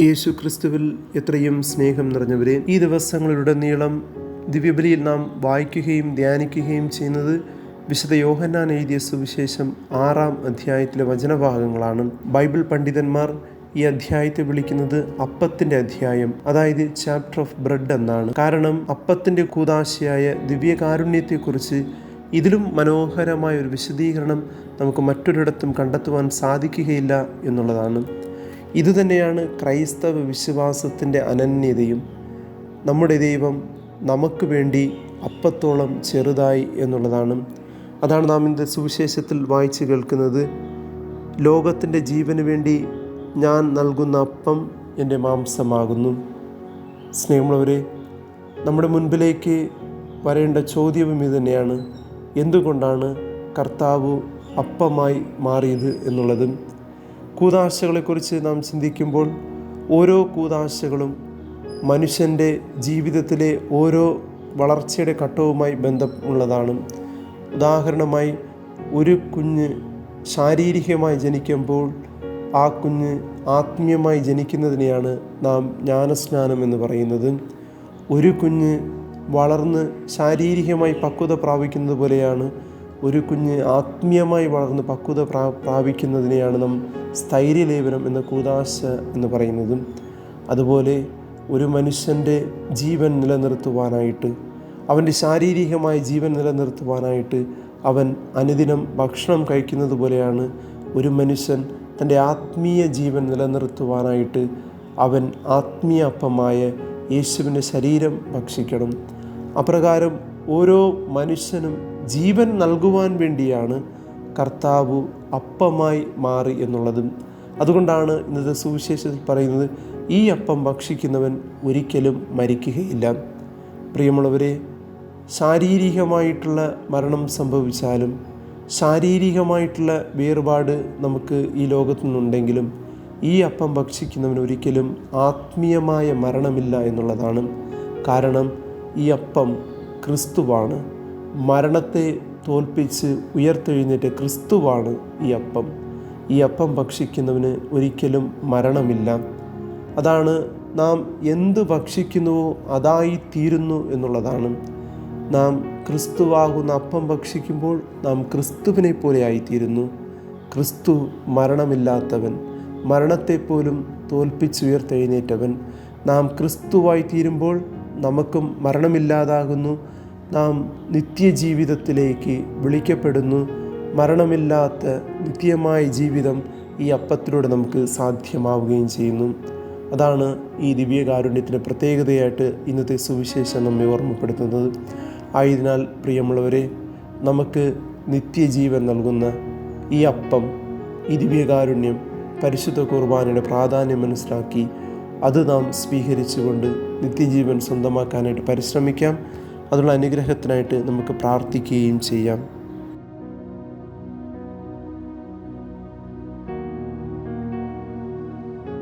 യേശു ക്രിസ്തുവിൽ എത്രയും സ്നേഹം നിറഞ്ഞവരെ ഈ ദിവസങ്ങളിലുടനീളം ദിവ്യബലിയിൽ നാം വായിക്കുകയും ധ്യാനിക്കുകയും ചെയ്യുന്നത് വിശുദ്ധ യോഹന്നാൻ എഴുതിയ സുവിശേഷം ആറാം അധ്യായത്തിലെ വചനഭാഗങ്ങളാണ്. ബൈബിൾ പണ്ഡിതന്മാർ ഈ അധ്യായത്തെ വിളിക്കുന്നത് അപ്പത്തിന്റെ അധ്യായം അതായത് ചാപ്റ്റർ ഓഫ് ബ്രെഡ് എന്നാണ്. കാരണം അപ്പത്തിന്റെ കൂതാശയായ ദിവ്യകാരുണ്യത്തെക്കുറിച്ച് ഇതിലും മനോഹരമായ ഒരു വിശദീകരണം നമുക്ക് മറ്റൊരിടത്തും കണ്ടെത്തുവാൻ സാധിക്കുകയില്ല എന്നുള്ളതാണ്. ഇതുതന്നെയാണ് ക്രൈസ്തവ വിശ്വാസത്തിന്റെ അനന്യതയും. നമ്മുടെ ദൈവം നമുക്ക് വേണ്ടി അപ്പത്തോളം ചെറുതായി എന്നുള്ളതാണ്. അതാണ് നാം ഇന്ന് സുവിശേഷത്തിൽ വായിച്ചു കേൾക്കുന്നത്. ലോകത്തിന്റെ ജീവന് വേണ്ടി ഞാൻ നൽകുന്ന അപ്പം എന്റെ മാംസമാകുന്നു. സ്നേഹമുള്ളവരെ നമ്മുടെ മുൻപിലേക്ക് വരേണ്ട ചോദ്യവും ഇത് തന്നെയാണ് എന്തുകൊണ്ടാണ് കർത്താവ് അപ്പമായി മാറിയത് എന്നുള്ളതും. കൂതാശകളെക്കുറിച്ച് നാം ചിന്തിക്കുമ്പോൾ ഓരോ കൂതാശകളും മനുഷ്യന്റെ ജീവിതത്തിലെ ഓരോ വളർച്ചയുടെ ഘട്ടവുമായി ബന്ധമുള്ളതാണ്. ഉദാഹരണമായി ഒരു കുഞ്ഞ് ശാരീരികമായി ജനിക്കുമ്പോൾ ആ കുഞ്ഞ് ആത്മീയമായി ജനിക്കുന്നതിനെയാണ് നാം ജ്ഞാനസ്നാനം എന്ന് പറയുന്നത്. ഒരു കുഞ്ഞ് വളർന്ന് ശാരീരികമായി പക്വത പ്രാപിക്കുന്നത് പോലെയാണ് ഒരു കുഞ്ഞ് ആത്മീയമായി വളർന്ന് പക്വത പ്രാ പ്രാപിക്കുന്നതിനെയാണ് നാം സ്ഥൈര്യലേപനം എന്ന കൂതാശ എന്ന് പറയുന്നതും അതുപോലെ ഒരു മനുഷ്യന്റെ ജീവൻ നിലനിർത്തുവാനായിട്ട് അവന്റെ ശാരീരികമായ ജീവൻ നിലനിർത്തുവാനായിട്ട് അവൻ അനുദിനം ഭക്ഷണം കഴിക്കുന്നത് പോലെയാണ് ഒരു മനുഷ്യൻ തന്റെ ആത്മീയ ജീവൻ നിലനിർത്തുവാനായിട്ട് അവൻ ആത്മീയ അപ്പമായ യേശുവിന്റെ ശരീരം ഭക്ഷിക്കണം. അപ്രകാരം ഓരോ മനുഷ്യനും ജീവൻ നൽകുവാൻ വേണ്ടിയാണ് കർത്താവ് അപ്പമായി മാറി എന്നുള്ളതും അതുകൊണ്ടാണ് ഇന്നത്തെ സുവിശേഷത്തിൽ പറയുന്നത് ഈ അപ്പം ഭക്ഷിക്കുന്നവൻ ഒരിക്കലും മരിക്കുകയില്ല. പ്രിയമുള്ളവരെ ശാരീരികമായിട്ടുള്ള മരണം സംഭവിച്ചാലും ശാരീരികമായിട്ടുള്ള വേർപാട് നമുക്ക് ഈ ലോകത്തു നിന്നുണ്ടെങ്കിലും ഈ അപ്പം ഭക്ഷിക്കുന്നവൻ ഒരിക്കലും ആത്മീയമായ മരണമില്ല എന്നുള്ളതാണ്. കാരണം ഈ അപ്പം ക്രിസ്തുവാണ്. മരണത്തെ തോൽപ്പിച്ച് ഉയർത്തെഴുന്നേറ്റ ക്രിസ്തുവാണ് ഈ അപ്പം. ഈ അപ്പം ഭക്ഷിക്കുന്നവന് ഒരിക്കലും മരണമില്ല. അതാണ് നാം എന്ത് ഭക്ഷിക്കുന്നുവോ അതായി തീരുന്നു എന്നുള്ളതാണ്. നാം ക്രിസ്തുവാകുന്ന അപ്പം ഭക്ഷിക്കുമ്പോൾ നാം ക്രിസ്തുവിനെ പോലെ ആയിത്തീരുന്നു. ക്രിസ്തു മരണമില്ലാത്തവൻ മരണത്തെപ്പോലും തോൽപ്പിച്ചുയർത്തെഴുന്നേറ്റവൻ. നാം ക്രിസ്തുവായി തീരുമ്പോൾ നമുക്കും മരണമില്ലാതാകുന്നു. നാം നിത്യജീവിതത്തിലേക്ക് വിളിക്കപ്പെടുന്നു. മരണമില്ലാത്ത നിത്യമായ ജീവിതം ഈ അപ്പത്തിലൂടെ നമുക്ക് സാധ്യമാവുകയും ചെയ്യുന്നു. അതാണ് ഈ ദിവ്യകാരുണ്യത്തിന്റെ പ്രത്യേകതയായിട്ട് ഇന്നത്തെ സുവിശേഷം നമ്മെ ഓർമ്മപ്പെടുത്തുന്നത്. ആയതിനാൽ പ്രിയമുള്ളവരെ നമുക്ക് നിത്യജീവൻ നൽകുന്ന ഈ അപ്പം ഈ ദിവ്യകാരുണ്യം പരിശുദ്ധ കുർബാനയുടെ പ്രാധാന്യം മനസ്സിലാക്കി അത് നാം സ്വീകരിച്ചുകൊണ്ട് നിത്യജീവൻ സ്വന്തമാക്കാനായിട്ട് പരിശ്രമിക്കാം. അതിനുള്ള അനുഗ്രഹത്തിനായിട്ട് നമുക്ക് പ്രാർത്ഥിക്കുകയും ചെയ്യാം.